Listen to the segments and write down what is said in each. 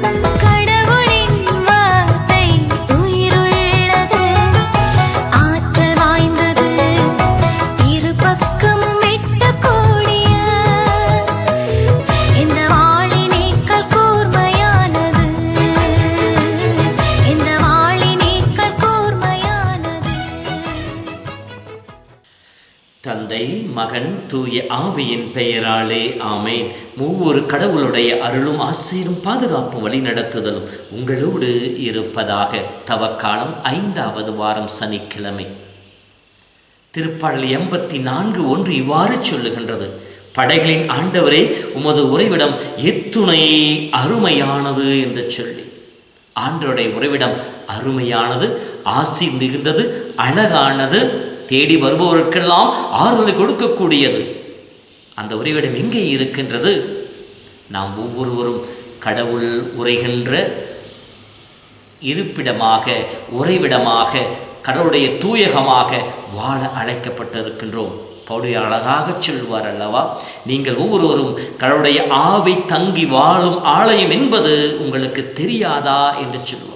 Bye. தந்தை மகன் தூய ஆவியின் பெயராலே ஆமேன். மூவொரு கடவுளுடைய அருளும் ஆசீரும் பாதுகாப்பும் வழிநடத்துதலும் உங்களோடு இருப்பதாக தவக்காலம் ஐந்தாவது வாரம் சனிக்கிழமை. திருப்பாடல் எண்பத்தி நான்கு ஒன்று இவ்வாறு சொல்லுகின்றது. படைகளின் ஆண்டவரே உமது உறைவிடம் எத்துணை அருமையானது என்று சொல்லி. ஆண்டவருடைய உறைவிடம் அருமையானது ஆசி மிகுந்தது அழகானது தேடி வருபவருக்கெல்லாம் ஆறுதலை கொடுக்கக்கூடியது. அந்த உறைவிடம் எங்கே இருக்கின்றது? நாம் ஒவ்வொருவரும் கடவுள் உரைகின்ற இருப்பிடமாக உறைவிடமாக கடவுளுடைய தூயகமாக வாழ அழைக்கப்பட்டிருக்கின்றோம். பவுடைய அழகாக சொல்வார் அல்லவா? நீங்கள் ஒவ்வொருவரும் கடவுளுடைய ஆவை தங்கி வாழும் ஆலயம் என்பது உங்களுக்கு தெரியாதா? என்று சொல்லுவார்.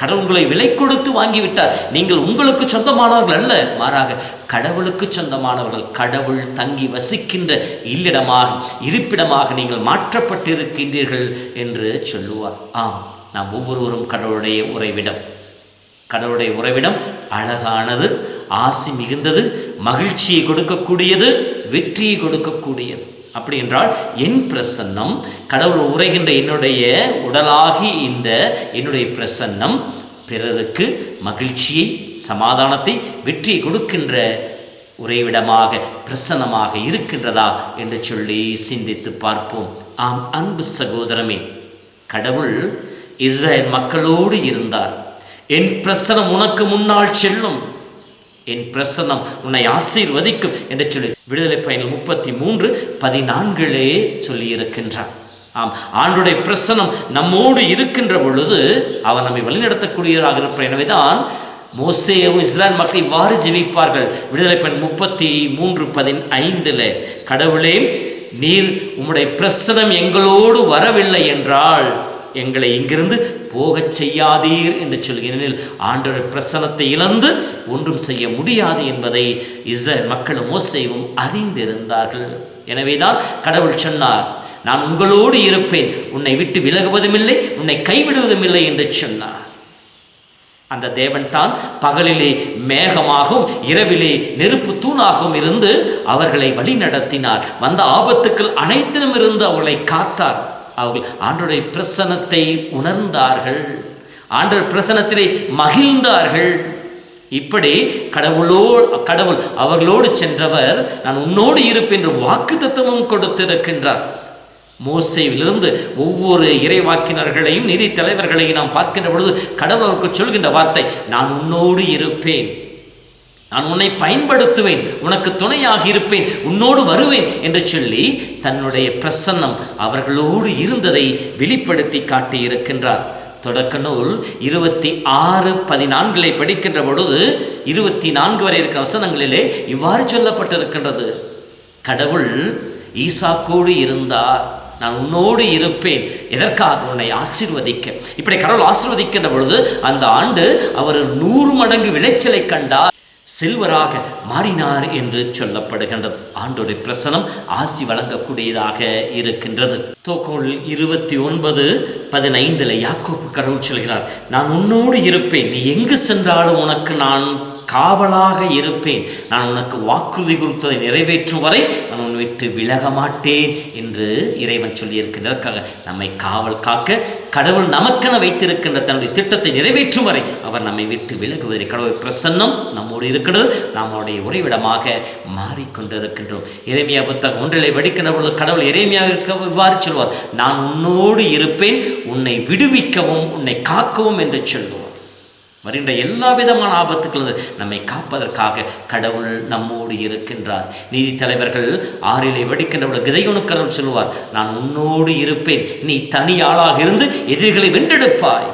கடவுள் உங்களை விலை கொடுத்து வாங்கிவிட்டார். நீங்கள் உங்களுக்கு சொந்தமானவர்கள் அல்ல. மாறாக கடவுளுக்கு சொந்தமானவர்கள் கடவுள் தங்கி வசிக்கின்ற இல்லிடமாக இருப்பிடமாக நீங்கள் மாற்றப்பட்டிருக்கின்றீர்கள் என்று சொல்லுவார். ஆம் நாம் ஒவ்வொருவரும் கடவுளுடைய உறைவிடம் கடவுளுடைய உறைவிடம் அழகானது ஆசி மிகுந்தது மகிழ்ச்சியை கொடுக்கக்கூடியது வெற்றியை கொடுக்கக்கூடியது. அப்படி என்றால் என் பிரசன்னம் கடவுள் உரைகின்ற என்னுடைய உடலாகி இந்த என்னுடைய பிரசன்னம் பிறருக்கு மகிழ்ச்சியை சமாதானத்தை வெற்றியை கொடுக்கின்ற உறைவிடமாக பிரசன்னமாக இருக்கின்றதா என்று சொல்லி சிந்தித்து பார்ப்போம். ஆம் அன்பு சகோதரமே கடவுள் இஸ்ரேல் மக்களோடு இருந்தார். என் பிரசனம் உனக்கு முன்னால் செல்லும். என் பிரசன்னம் உன்னை ஆசீர்வதிக்கும் என்று சொல்லி விடுதலை பயணம் முப்பத்தி மூன்று பதினான்கிலே சொல்லியிருக்கின்றான். ஆம் ஆண்டுடைய பிரசனம் நம்மோடு இருக்கின்ற பொழுது அவர் நம்மை வழிநடத்தக்கூடியவராக இருப்பார். எனவேதான் மோசேவும் இஸ்ரேல் மக்கள் இவ்வாறு ஜெபிப்பார்கள். விடுதலை பெண் முப்பத்தி மூன்று பதினைந்தில் கடவுளே நீர் உம்முடைய பிரசனம் எங்களோடு வரவில்லை என்றால் எங்களை இங்கிருந்து போகச் செய்யாதீர் என்று சொல்கிறேன். ஆண்டவர் பிரசனத்தை இழந்து ஒன்றும் செய்ய முடியாது என்பதை இஸ்ரேல் மக்களும் மோசையும் அறிந்திருந்தார்கள். எனவேதான் கடவுள் சொன்னார் நான் உங்களோடு இருப்பேன். உன்னை விட்டு விலகுவதும் இல்லை உன்னை கைவிடுவதும் இல்லை என்று சொன்னார். அந்த தேவன் தான் பகலிலே மேகமாகவும் இரவிலே நெருப்பு தூணாகவும் இருந்து அவர்களை வழி நடத்தினார் வந்த ஆபத்துக்கள் அனைத்திலும் இருந்து அவர்களை காத்தார். அவர்கள் ஆண்டோடைய பிரசனத்தை உணர்ந்தார்கள். ஆண்டவர் பிரசனத்திலே மகிழ்ந்தார்கள். இப்படி கடவுளோ கடவுள் அவர்களோடு சென்றவர் நான் உன்னோடு இருப்பேன் என்று வாக்கு தத்துவமும் கொடுத்திருக்கின்றார். மோசையிலிருந்து ஒவ்வொரு இறைவாக்கினர்களையும் நிதி தலைவர்களையும் நாம் பார்க்கின்ற பொழுது கடவுள் அவருக்கு சொல்கின்ற வார்த்தை நான் உன்னோடு இருப்பேன். நான் உன்னை பயன்படுத்துவேன் உனக்கு துணையாக இருப்பேன் உன்னோடு வருவேன் என்று சொல்லி தன்னுடைய பிரசன்னம் அவர்களோடு இருந்ததை வெளிப்படுத்தி காட்டியிருக்கின்றார். தொடக்க நூல் இருபத்தி ஆறு பதினான்களை படிக்கின்ற பொழுது இருபத்தி நான்கு வரை இருக்கிற வசனங்களிலே இவ்வாறு சொல்லப்பட்டிருக்கின்றது. கடவுள் ஈசாக்கோடு இருந்தார். நான் உன்னோடு இருப்பேன். எதற்காக உன்னை ஆசிர்வதிக்க? இப்படி கடவுள் ஆசிர்வதிக்கின்ற பொழுது அந்த ஆண்டு அவர் நூறு மடங்கு விளைச்சலை கண்டார். செல்வராக மாறினார் என்று சொல்லப்படுகின்றது. ஆண்டோடைய பிரசனம் ஆசி வழங்கக்கூடியதாக இருக்கின்றது. தோக்கோல் இருபத்தி ஒன்பது பதினைந்தில் யாக்கோப்பு கடவுள் சொல்கிறார் நான் உன்னோடு இருப்பேன். நீ எங்கு சென்றாலும் உனக்கு நான் காவலாக இருப்பேன். நான் உனக்கு வாக்குறுதி கொடுத்ததை நிறைவேற்றும் வரை நான் உன்னை விட்டு விலக மாட்டேன் என்று இறைவன் சொல்லியிருக்கின்றதற்காக நம்மை காவல் காக்க கடவுள் நமக்கென வைத்திருக்கின்ற தன்னுடைய திட்டத்தை நிறைவேற்றும் வரை அவர் நம்மை விட்டு விலகுவதை கடவுள் பிரசன்னம் நம்மோடு இருக்கிறது நம்முடைய உறைவிடமாக மாறிக்கொண்டிருக்கின்றோம். இறைமையா புத்தகம் ஒன்றிலே வெடிக்கின்ற பொழுது கடவுள் இறைமையாக இருக்க இவ்வாறு சொல்வார் நான் உன்னோடு இருப்பேன் உன்னை விடுவிக்கவும் உன்னை காக்கவும் என்று சொல்வோம். வருகின்ற எல்லா விதமான ஆபத்துக்களும் நம்மை காப்பதற்காக கடவுள் நம்மோடு இருக்கின்றார். நீதி தலைவர்கள் ஆறிலே வெடிக்கின்றவர்கள் பொழுது கிதையொனு கடவுள் சொல்லுவார் நான் உன்னோடு இருப்பேன். நீ தனி ஆளாக இருந்து எதிரிகளை வென்றெடுப்பாய்.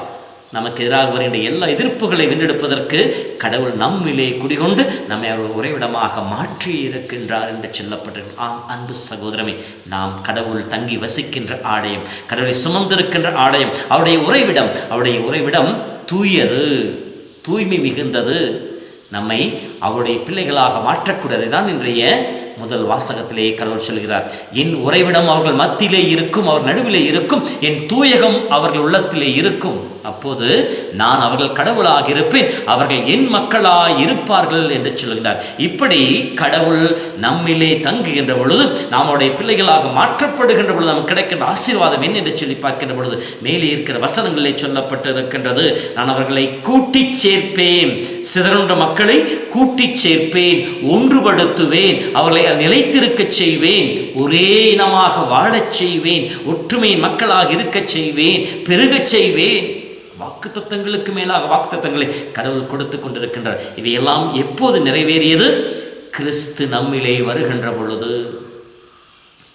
நமக்கு எதிராக வருகின்ற எல்லா எதிர்ப்புகளை வென்றெடுப்பதற்கு கடவுள் நம்மிலே குடிகொண்டு நம்மை அவர் உறைவிடமாக மாற்றி இருக்கின்றார் என்று சொல்லப்பட்டிருக்கிறது ஆம் அன்பு சகோதரமே நாம் கடவுள் தங்கி வசிக்கின்ற ஆலயம் கடவுளை சுமந்திருக்கின்ற ஆலயம் அவருடைய உறைவிடம் அவருடைய உறைவிடம் தூயது தூய்மை மிகுந்தது. நம்மை அவருடைய பிள்ளைகளாக மாற்றக்கூடியதை தான் இன்றைய முதல் வாசகத்திலேயே கடவுள் சொல்கிறார் என் உறைவிடம் அவர்கள் மத்தியிலே இருக்கும் அவர் நடுவிலே இருக்கும் என் தூயகம் அவர்கள் உள்ளத்திலே இருக்கும். அப்போது நான் அவர்கள் கடவுளாக இருப்பேன் அவர்கள் என் மக்களாக இருப்பார்கள் என்று சொல்கிறார். இப்படி கடவுள் நம்மிலே தங்குகின்ற பொழுது நாம் அவருடைய பிள்ளைகளாக மாற்றப்படுகின்ற பொழுது நமக்கு கிடைக்கின்ற ஆசீர்வாதம் என்ன என்று சொல்லி பார்க்கின்ற பொழுது மேலே இருக்கிற வசனங்களிலே சொல்லப்பட்டு இருக்கின்றது நான் அவர்களை கூட்டிச் சேர்ப்பேன் சிதறுண்ட மக்களை கூட்டி சேர்ப்பேன் ஒன்றுபடுத்துவேன் அவர்களை நிலைத்திருக்கச் செய்வேன். ஒரே இனமாக வாழச் செய்வேன். ஒற்றுமையின் மக்களாக இருக்கச் செய்வேன். பெருகச் செய்வேன். வாக்கு தத்தங்களுக்கு மேலாக வாக்கு தத்தங்களை கடவுள் கொடுத்து கொண்டிருக்கின்றார். இவையெல்லாம் எப்போது நிறைவேறியது? கிறிஸ்து நம்மிலே வருகின்ற பொழுது.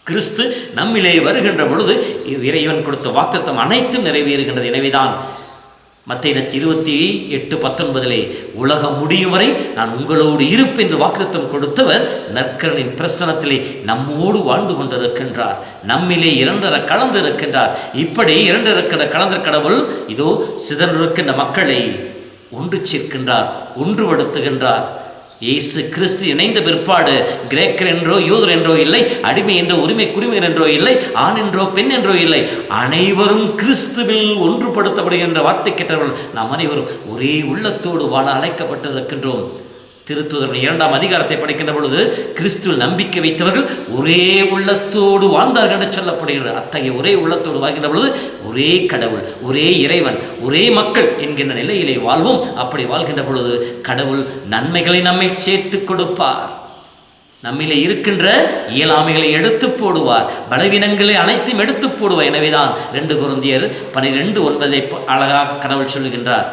கிறிஸ்து நம்மிலே வருகின்ற பொழுது இறைவன் கொடுத்த வாக்குத்தம் அனைத்தும் நிறைவேறுகின்றது. எனவேதான் மத்திய இருபத்தி எட்டு பத்தொன்பதிலே உலகம் முடியும் வரை நான் உங்களோடு இருப்பேன் என்று வாக்குத்தம் கொடுத்தவர் நற்கரனின் பிரசனத்திலே நம்மோடு வாழ்ந்து கொண்டிருக்கின்றார். நம்மிலே இரண்டர கலந்திருக்கின்றார் இப்படி இரண்டர கலந்த கடவுள் இதோ சிதறிருக்கின்ற மக்களை ஒன்று சேர்க்கின்றார் ஒன்றுபடுத்துகின்றார் இயேசு கிறிஸ்து இணைந்த பிற்பாடு கிரேக்கர் என்றோ யூதர் என்றோ இல்லை அடிமை என்றோ உரிமை குடிமையர் என்றோ இல்லை ஆண் என்றோ பெண் என்றோ இல்லை அனைவரும் கிறிஸ்துவில் ஒன்றுபடுத்தப்படுகின்ற வார்த்தை கேட்டவர்கள் நாம் அனைவரும் ஒரே உள்ளத்தோடு வாழ அழைக்கப்பட்டிருக்கின்றோம். திருத்துதன் இரண்டாம் அதிகாரத்தை படிக்கின்ற பொழுது கிறிஸ்துவில் நம்பிக்கை வைத்தவர்கள் ஒரே உள்ளத்தோடு வாழ்ந்தார்கள் என்று சொல்லப்படுகிறது. அத்தகைய ஒரே உள்ளத்தோடு வாழ்கின்ற பொழுது ஒரே கடவுள் ஒரே இறைவன் ஒரே மக்கள் என்கின்ற நிலையிலே வாழ்வோம். அப்படி வாழ்கின்ற பொழுது கடவுள் நன்மைகளை நம்மை சேர்த்து கொடுப்பார். நம்மிலே இருக்கின்ற இயலாமைகளை எடுத்து போடுவார். பலவீனங்களை அனைத்தும் எடுத்து போடுவார். எனவேதான் ரெண்டு குருந்தியர் பனிரெண்டு ஒன்பதை அழகாக கடவுள் சொல்லுகின்றார்.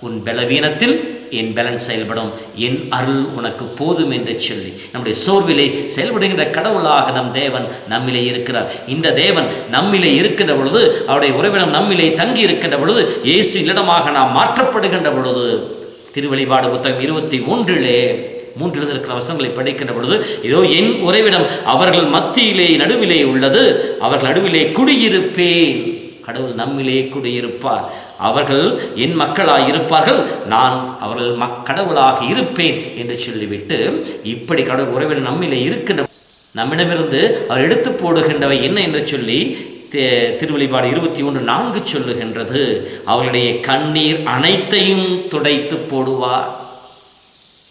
உன் பலவீனத்தில் என் பலன் செயல்படும். என் அருள் உனக்கு போதும் என்று சொல்லி. நம்முடைய சோர்விலே செயல்படுகின்ற கடவுளாக நம் தேவன் நம்மிலே இருக்கிறார். இந்த தேவன் நம்மிலே இருக்கின்ற பொழுது அவருடைய உறவினம் நம்மிலே தங்கி இருக்கின்ற பொழுது இயேசு இல்லடமாக நாம் மாற்றப்படுகின்ற பொழுது திருவழிபாடு புத்தகம் இருபத்தி ஒன்றிலே மூன்றிலிருந்து இருக்கிற வசங்களை படிக்கின்ற பொழுது இதோ என் உறைவிடம் அவர்கள் மத்தியிலே நடுவிலே உள்ளது. அவர்கள் நடுவிலே குடியிருப்பேன். கடவுள் நம்மிலே குடியிருப்பார். அவர்கள் என் மக்களாக இருப்பார்கள் நான் அவர்கள் மக் கடவுளாக இருப்பேன் என்று சொல்லிவிட்டு இப்படி கடவுள் உறவினர் நம்மிலே இருக்கின்ற நம்மிடமிருந்து அவர் எடுத்து போடுகின்றவை என்ன என்று சொல்லி திருவழிபாடு இருபத்தி ஒன்று நான்கு சொல்லுகின்றது. அவர்களுடைய கண்ணீர் அனைத்தையும் துடைத்து போடுவார்.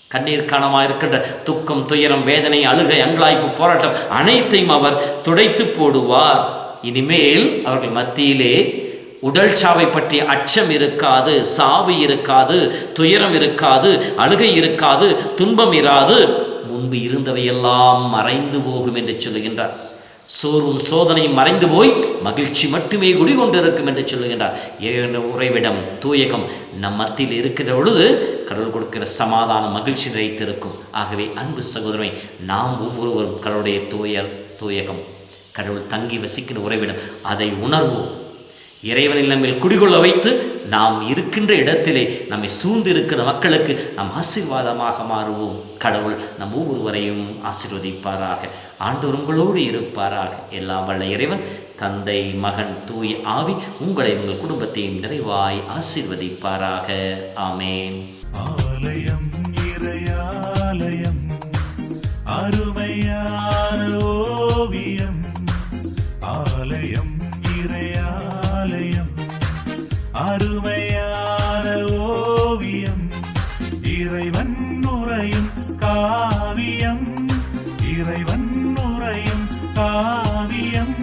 கண்ணீர் காணமாக இருக்கின்ற துக்கம் துயரம் வேதனை அழுகை அங்கலாய்ப்பு போராட்டம் அனைத்தையும் அவர் துடைத்து போடுவார். இனிமேல் அவர்கள் மத்தியிலே உடல் சாவை பற்றி அச்சம் இருக்காது சாவு இருக்காது துயரம் இருக்காது அழுகை இருக்காது துன்பம் இராது. முன்பு இருந்தவையெல்லாம் மறைந்து போகும் என்று சொல்லுகின்றார். சோர்வும் சோதனையும் மறைந்து போய் மகிழ்ச்சி மட்டுமே குடிகொண்டிருக்கும் என்று சொல்லுகின்றார். உறைவிடம் தூயகம் நம் மத்தியில் இருக்கிற பொழுது கடவுள் கொடுக்கிற சமாதானம் மகிழ்ச்சி நிறைத்திருக்கும் ஆகவே அன்பு சகோதரமை நாம் ஒவ்வொருவரும் கடவுளுடைய தூய தூயகம். கடவுள் தங்கி வசிக்கின்ற உறைவிடம் அதை உணர்வோம். இறைவனில் நம்மில் குடிகொள்ள வைத்து நாம் இருக்கின்ற இடத்திலே நம்மை சூழ்ந்து இருக்கிற மக்களுக்கு நாம் ஆசீர்வாதமாக மாறுவோம். கடவுள் நம் ஒவ்வொருவரையும் ஆசீர்வதிப்பாராக. ஆண்டவர் உங்களோடு இருப்பாராக. எல்லாம் வல்ல இறைவன் தந்தை மகன் தூய் ஆவி உங்களை உங்கள் குடும்பத்தையும் நிறைவாய் ஆசீர்வதிப்பாராக. ஆமேன். ஆலயம் இறையாலயம். இறைவன் உரையும் காவியம்.